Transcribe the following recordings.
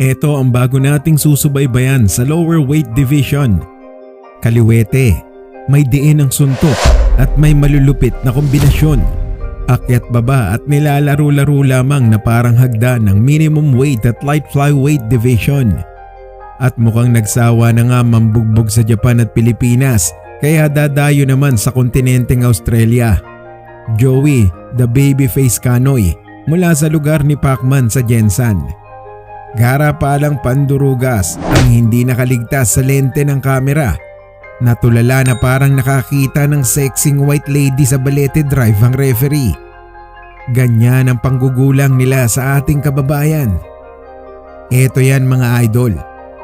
Ito ang bago nating susubaybayan sa lower weight division. Kaliwete, may diin ang suntok at may malulupit na kombinasyon. Akyat baba at nilalaro-laro lamang na parang hagda ng minimum weight at light flyweight division. At mukhang nagsawa na nga mambugbog sa Japan at Pilipinas kaya dadayo naman sa kontinenteng Australia. Joey, the babyface Kanoy, mula sa lugar ni Pacman sa Jensan. Gara palang pandurugas ang hindi nakaligtas sa lente ng kamera. Natulala na parang nakakita ng sexing white lady sa Balete Drive ang referee. Ganyan ang panggugulang nila sa ating kababayan. Ito yan mga idol.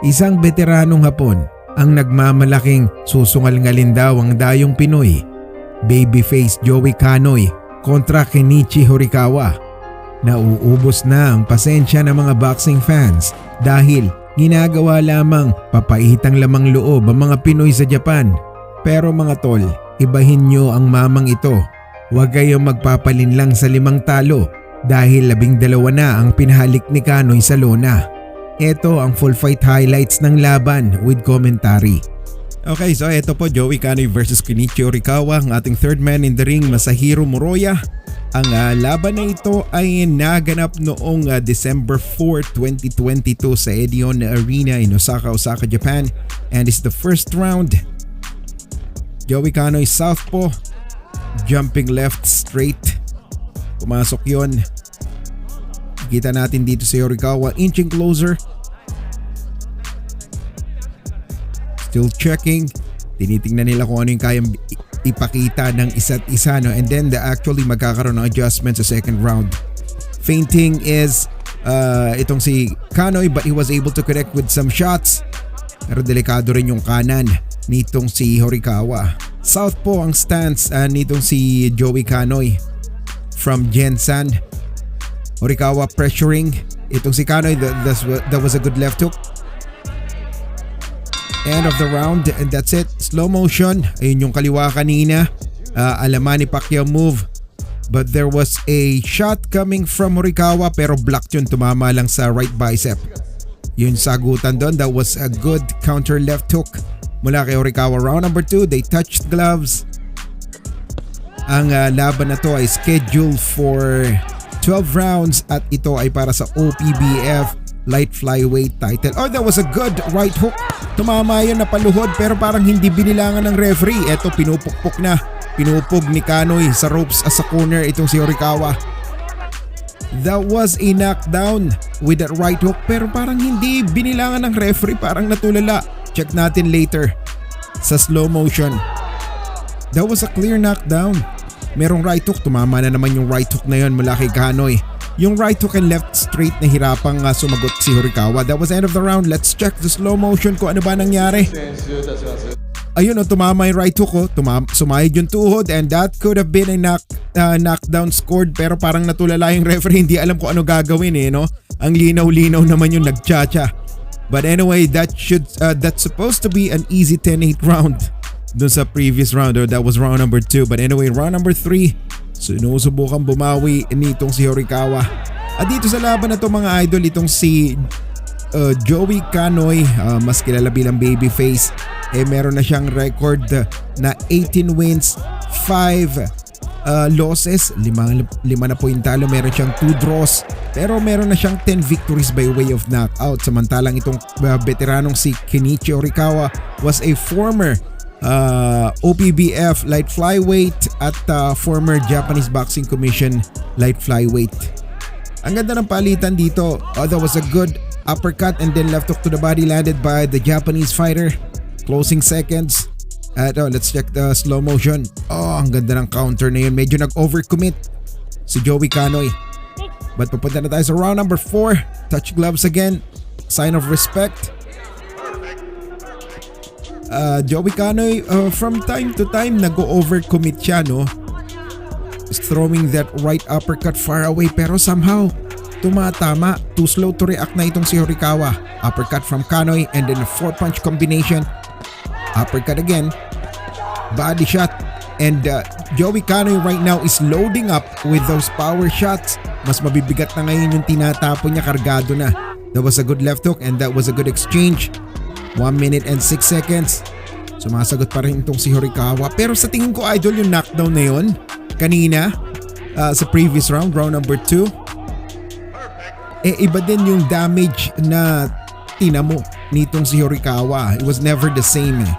Isang veteranong hapon ang nagmamalaking susungal-ngalin daw ang dayong Pinoy. Babyface Joey Kanoy kontra Kenichi Horikawa. Nauubos na ang pasensya ng mga boxing fans dahil ginagawa lamang papaitang lamang loob ang mga Pinoy sa Japan. Pero mga tol, ibahin nyo ang mamang ito. Huwag kayong magpapalin lang sa limang talo dahil labing dalawa na ang pinahalik ni Kanoy sa lona. Ito ang full fight highlights ng laban with commentary. Okay, so ito po Joey Kanoy versus Kenichi Horikawa, ang ating third man in the ring, Masahiro Moroya. Ang uh, laban na ito ay naganap noong uh, December 4, 2022 sa Edion Arena in Osaka, Osaka, Japan. And it's the first round. Joey Kanoy southpaw, jumping left straight. Pumasok yon. Kita natin dito si Horikawa inching closer. Still checking. Tinitingnan nila kung ano yung kayang ipakita ng isa't isa no and then the actually magkakaroon ng adjustment sa second round. Fainting is uh, itong si Kanoy but he was able to connect with some shots. Pero delikado rin yung kanan nitong si Horikawa. Southpaw ang stance uh, nitong si Joey Kanoy from Jensan. Horikawa pressuring itong si Kanoy that, that was a good left hook End of the round and that's it. Slow motion. Ayun yung kaliwa kanina. Uh, alaman ni Pacquiao move. But there was a shot coming from Morikawa pero blocked yun tumama lang sa right bicep. Yun sagutan doon. That was a good counter left hook mula kay Morikawa. Round number 2, they touched gloves. Ang uh, laban na to ay scheduled for 12 rounds at ito ay para sa OPBF light flyweight title. Oh, that was a good right hook. Tumama yun na paluhod pero parang hindi binilangan ng referee. Eto pinupukpok na. Pinupog ni Kanoy sa ropes as a corner itong si Horikawa. That was a knockdown with that right hook pero parang hindi binilangan ng referee. Parang natulala. Check natin later sa slow motion. That was a clear knockdown. Merong right hook. Tumama na naman yung right hook na yun mula kay Kanoy. Yung right hook and left straight na hirapang uh, sumagot si Horikawa. That was end of the round. Let's check the slow motion kung ano ba nangyari. Ayun oh, tumama yung right hook ko. Oh. Tumam sumayad yung tuhod and that could have been a knock, uh, knockdown scored pero parang natulala yung referee. Hindi alam kung ano gagawin eh, no? Ang linaw-linaw naman yung nagchacha. But anyway, that should uh, that's supposed to be an easy 10-8 round dun sa previous round or that was round number 2. But anyway, round number 3, Sinusubukan bumawi nitong si Horikawa. At dito sa laban na to mga idol itong si uh, Joey Kanoy, uh, mas kilala bilang babyface, eh meron na siyang record na 18 wins, 5 uh, losses, 5 lima na po yung talo, meron siyang 2 draws, pero meron na siyang 10 victories by way of knockout. Samantalang itong uh, veteranong si Kenichi Horikawa was a former uh, OPBF light flyweight at uh, former Japanese Boxing Commission light flyweight. Ang ganda ng palitan dito. Oh, that was a good uppercut and then left hook to the body landed by the Japanese fighter. Closing seconds. At oh, let's check the slow motion. Oh, ang ganda ng counter na yun. Medyo nag-overcommit si Joey Kanoy. But papunta na tayo sa round number 4. Touch gloves again. Sign of respect uh, Joey Canoy uh, from time to time nag-overcommit siya no? Is throwing that right uppercut far away pero somehow tumatama. Too slow to react na itong si Horikawa. Uppercut from Kanoy and then a four punch combination. Uppercut again. Body shot. And uh, Joey Canoy right now is loading up with those power shots. Mas mabibigat na ngayon yung tinatapon niya kargado na. That was a good left hook and that was a good exchange. 1 minute and 6 seconds. Sumasagot pa rin itong si Horikawa. Pero sa tingin ko idol yung knockdown na yun kanina uh, sa previous round, round number 2. Eh iba din yung damage na tinamo nitong si Horikawa. It was never the same eh.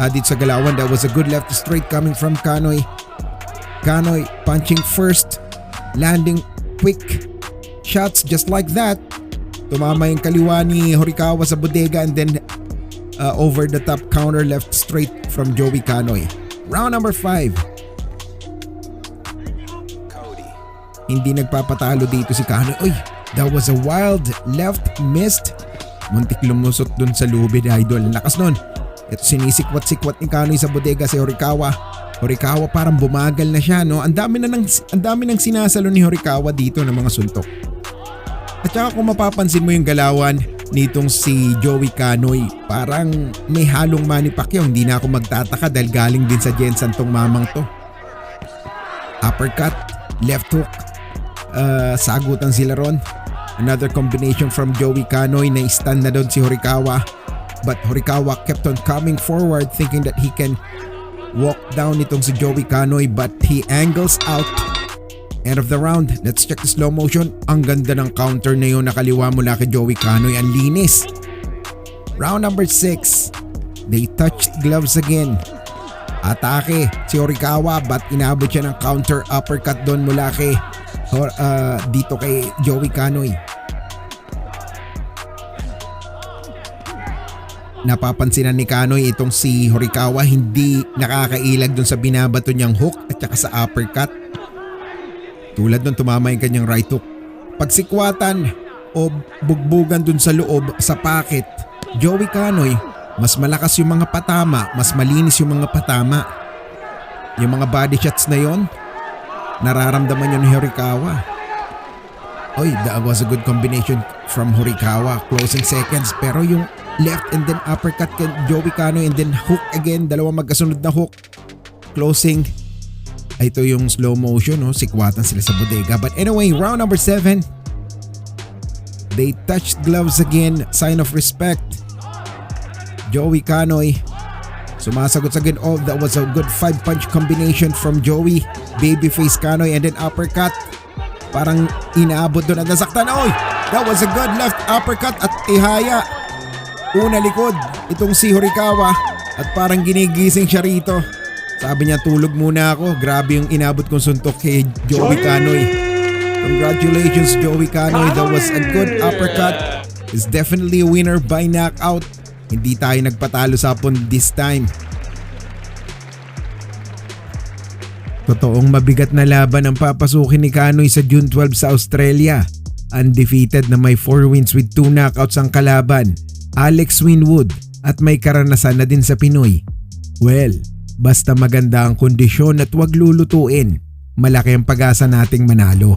Uh, dito sa galawan, that was a good left straight coming from Kanoy. Kanoy punching first, landing quick shots just like that. Tumama yung kaliwa ni Horikawa sa bodega and then uh, over the top counter left straight from Joey Kanoy. Round number 5. Hindi nagpapatalo dito si Kanoy. Uy, that was a wild left missed. Muntik lumusot dun sa lubid idol. Lakas nun. Ito sinisikwat-sikwat ni Kanoy sa bodega si Horikawa. Horikawa parang bumagal na siya no. Ang dami na ng ang dami nang sinasalo ni Horikawa dito ng mga suntok. At saka kung mapapansin mo yung galawan nitong si Joey Canoy, parang may halong Manny Pacquiao. Hindi na ako magtataka dahil galing din sa Jensen tong mamang to. Uppercut, left hook, uh, sagutan sila ron. Another combination from Joey Canoy na stand na doon si Horikawa. But Horikawa kept on coming forward thinking that he can walk down itong si Joey Canoy but he angles out End of the round. Let's check the slow motion. Ang ganda ng counter na yun nakaliwa mula kay Joey Canoy. Ang linis. Round number 6. They touched gloves again. Atake si Horikawa but inabot siya ng counter uppercut doon mula kay uh, dito kay Joey Canoy. Napapansinan ni Kanoy itong si Horikawa hindi nakakailag doon sa binabato niyang hook at saka sa uppercut. Tulad nung tumama yung kanyang right hook. Pagsikwatan o bugbugan dun sa loob sa packet, Joey Canoy, mas malakas yung mga patama, mas malinis yung mga patama. Yung mga body shots na yon, nararamdaman yun ni Horikawa. Oy, that was a good combination from Horikawa. Closing seconds. Pero yung left and then uppercut kay Joey Canoy and then hook again. Dalawang magkasunod na hook. Closing ito yung slow motion, no? sikwatan sila sa bodega. But anyway, round number 7. They touched gloves again, sign of respect. Joey Canoy. Sumasagot sa again. Oh, that was a good five-punch combination from Joey. Babyface Canoy and then uppercut. Parang inaabot doon at nasaktan. Oy! That was a good left uppercut at tihaya. Una likod, itong si Horikawa at parang ginigising siya rito. Sabi niya tulog muna ako. Grabe yung inabot kong suntok kay Joey Canoy. Congratulations Joey Canoy. That was a good uppercut. Is definitely a winner by knockout. Hindi tayo nagpatalo sa hapon this time. Totoong mabigat na laban ang papasukin ni Canoy sa June 12 sa Australia. Undefeated na may 4 wins with 2 knockouts ang kalaban. Alex Winwood at may karanasan na din sa Pinoy. Well, Basta maganda ang kondisyon at wag lulutuin, malaki ang pag-asa nating manalo.